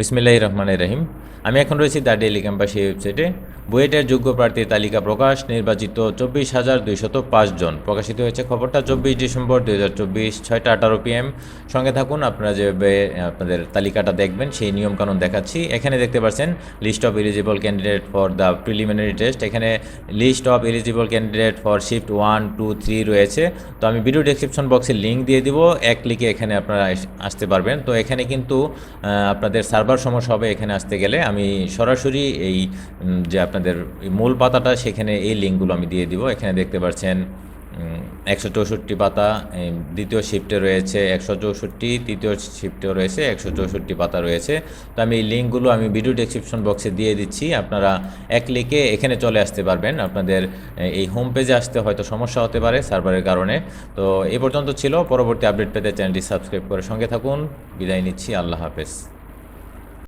বিসমিল্লাহ রহমানের রহিম। আমি এখন রয়েছি দ্য ডেলি ক্যাম্পাস ওয়েবসাইটে। বুয়েটের যোগ্য প্রার্থীর তালিকা প্রকাশ, নির্বাচিত চব্বিশ হাজার দুইশত জন। প্রকাশিত হয়েছে খবরটা চব্বিশ ডিসেম্বর দুই হাজার চব্বিশ, ছয়টা আঠারো পিএম। সঙ্গে থাকুন, আপনারা যেভাবে আপনাদের তালিকাটা দেখবেন, সেই নিয়মকানুন দেখাচ্ছি। এখানে দেখতে পাচ্ছেন list of eligible candidate for the preliminary test এখানে list of eligible candidate for shift one two three রয়েছে। তো আমি ভিডিও ডেসক্রিপশন বক্সে লিঙ্ক দিয়ে দিব। এক ক্লিকে এখানে আপনারা আসতে পারবেন। তো এখানে কিন্তু আপনাদের সার্ভার সমস্যা হবে এখানে আসতে গেলে আমি সরাসরি এই যে আপনাদের মূল পাতাটা সেখানে এই লিঙ্কগুলো আমি দিয়ে দিব। এখানে দেখতে পাচ্ছেন একশো চৌষট্টি পাতা দ্বিতীয় শিফটে রয়েছে একশো চৌষট্টি, তৃতীয় শিফটেও রয়েছে একশো চৌষট্টি পাতা রয়েছে। তো আমি এই লিঙ্কগুলো আমি ভিডিও ডেসক্রিপশন বক্সে দিয়ে দিচ্ছি, আপনারা এক ক্লিকে এখানে চলে আসতে পারবেন। আপনাদের এই হোম পেজে আসতে হয়তো সমস্যা হতে পারে সার্ভারের কারণে। তো এ পর্যন্ত ছিল, পরবর্তী আপডেট পেতে চ্যানেলটি সাবস্ক্রাইব করে সঙ্গে থাকুন। বিদায় নিচ্ছি, আল্লাহ হাফেজ।